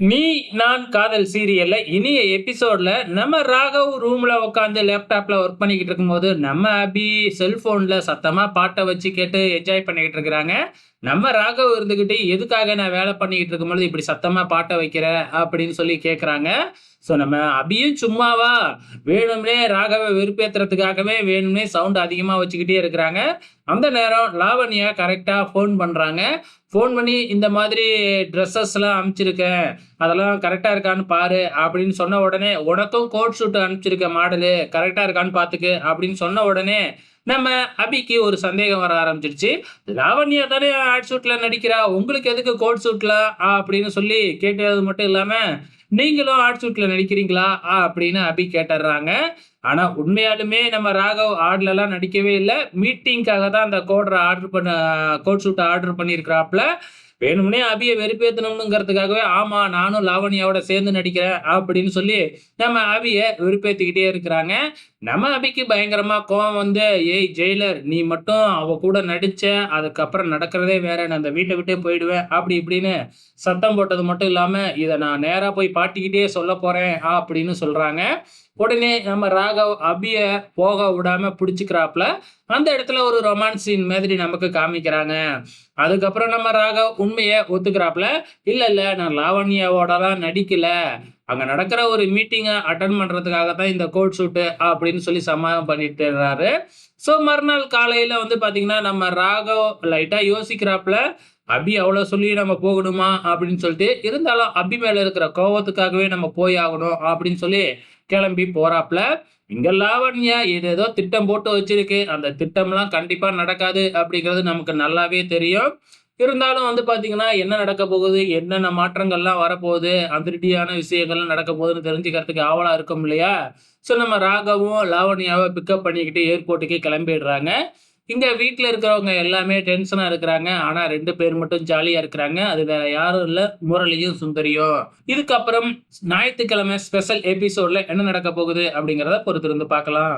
நீ நான் காதல் சீரியல்ல இனிய எபிசோட்ல நம்ம ராகவ் ரூம்ல உட்காந்து லேப்டாப்ல ஒர்க் பண்ணிக்கிட்டு இருக்கும்போது நம்ம அபி செல்போன்ல சத்தமா பாட்டை வச்சு கேட்டு என்ஜாய் பண்ணிக்கிட்டு இருக்கிறாங்க. நம்ம ராகவ் இருந்துகிட்டு எதுக்காக நான் வேலை பண்ணிக்கிட்டு இருக்கும்போது இப்படி சத்தமா பாட்டை வைக்கிற? அப்படின்னு சொல்லி கேட்குறாங்க ஸோ நம்ம அபியும் சும்மாவா? வேணும்னே ராகவை வெறுப்பேற்றுறதுக்காகவே வேணும்னே சவுண்ட் அதிகமாக வச்சுக்கிட்டே இருக்கிறாங்க. அந்த நேரம் லாவண்யா கரெக்டாக ஃபோன் பண்ணுறாங்க ஃபோன் பண்ணி இந்த மாதிரி ட்ரெஸ்ஸஸ்லாம் அனுப்பிச்சிருக்கேன். அதெல்லாம் கரெக்டாக இருக்கான்னு பாரு அப்படின்னு சொன்ன உடனே உனக்கும் கோட் ஷூட் அனுப்பிச்சிருக்க மாடலு. கரெக்டாக இருக்கான்னு பார்த்துக்கு அப்படின்னு சொன்ன உடனே நம்ம அபிக்கு ஒரு சந்தேகம் வர ஆரம்பிச்சிருச்சு. லாவண்யா தானே ஆட் சூட்டில் நடிக்கிறா? உங்களுக்கு எதுக்கு கோட் சூட்டில் அப்படின்னு சொல்லி கேட்டது மட்டும் இல்லாமல் நீங்களும் ஆட் சூட்டில் நடிக்கிறீங்களா? அப்படின்னு அபி கேட்டுடுறாங்க ஆனால் உண்மையாலுமே நம்ம ராகவ் ஆட்லலாம் நடிக்கவே இல்லை. மீட்டிங்காக தான் அந்த கோடரை ஆர்டர் பண்ண கோட் ஷூட்டை ஆர்டர் பண்ணியிருக்கிறாப்புல. வேணும்னே அபியை வெறுப்பேற்றணுங்கிறதுக்காகவே ஆமாம் நானும் லாவணியாவோட சேர்ந்து நடிக்கிறேன் அப்படின்னு சொல்லி நம்ம அபியை வெறுப்பேற்றிக்கிட்டே இருக்கிறாங்க. நம்ம அபிக்கு பயங்கரமா கோவம் வந்து ஏய் ஜெயிலர் நீ மட்டும் அவ கூட நடிச்ச அதுக்கப்புறம் நடக்கிறதே வேற நான் அந்த வீட்டை விட்டே போயிடுவேன் அப்படி இப்படின்னு சத்தம் போட்டது மட்டும் இல்லாம இதை நான் நேரா போய் பாட்டிக்கிட்டே சொல்ல போறேன் அப்படின்னு சொல்றாங்க. உடனே நம்ம ராகவ் அபிய போக விடாம பிடிச்சிக்கிறாப்புல அந்த இடத்துல ஒரு ரொமான்ஸ் சீன் மாதிரி நமக்கு காமிக்கிறாங்க. அதுக்கப்புறம் நம்ம ராகவ் உண்மையை ஒத்துக்கிறாப்புல இல்ல இல்ல நான் லாவண்யாவோடலாம் நடிக்கல. அங்கே நடக்கிற ஒரு மீட்டிங்கை அட்டன் பண்ணுறதுக்காக தான் இந்த கோட் ஷூட்டு அப்படின்னு சொல்லி சமாதானம் பண்ணிட்டுறாரு. ஸோ மறுநாள் காலையில் வந்து பார்த்தீங்கன்னா நம்ம ராகவ் லைட்டாக யோசிக்கிறாப்புல அபி அவ்வளோ சொல்லி நம்ம போகணுமா? அப்படின்னு சொல்லிட்டு இருந்தாலும் அபி மேலே இருக்கிற கோவத்துக்காகவே நம்ம போய் ஆகணும் அப்படின்னு சொல்லி கிளம்பி போகிறாப்புல இங்கே லாவண்யா ஏதோ திட்டம் போட்டு வச்சிருக்கு. அந்த திட்டம்லாம் கண்டிப்பாக நடக்காது அப்படிங்கிறது நமக்கு நல்லாவே தெரியும். இருந்தாலும் வந்து பார்த்தீங்கன்னா என்ன நடக்க போகுது? என்னென்ன மாற்றங்கள்லாம் வரப்போகுது? அதிரடியான விஷயங்கள்லாம் நடக்க போகுதுன்னு தெரிஞ்சுக்கிறதுக்கு ஆவலாக இருக்கும் இல்லையா? ஸோ நம்ம ராகவும் லாவணியாவை பிக்கப் பண்ணிக்கிட்டு ஏர்போர்ட்டுக்கு கிளம்பிடுறாங்க. இங்கே வீட்டில் இருக்கிறவங்க எல்லாமே டென்ஷனாக இருக்கிறாங்க. ஆனால் ரெண்டு பேர் மட்டும் ஜாலியாக இருக்கிறாங்க. அது வேற யாரும் இல்லை. முரளியும் சுந்தரியும். இதுக்கப்புறம் ஞாயிற்றுக்கிழமை ஸ்பெஷல் எபிசோடில் என்ன நடக்க போகுது அப்படிங்கிறத பொறுத்திருந்து பார்க்கலாம்.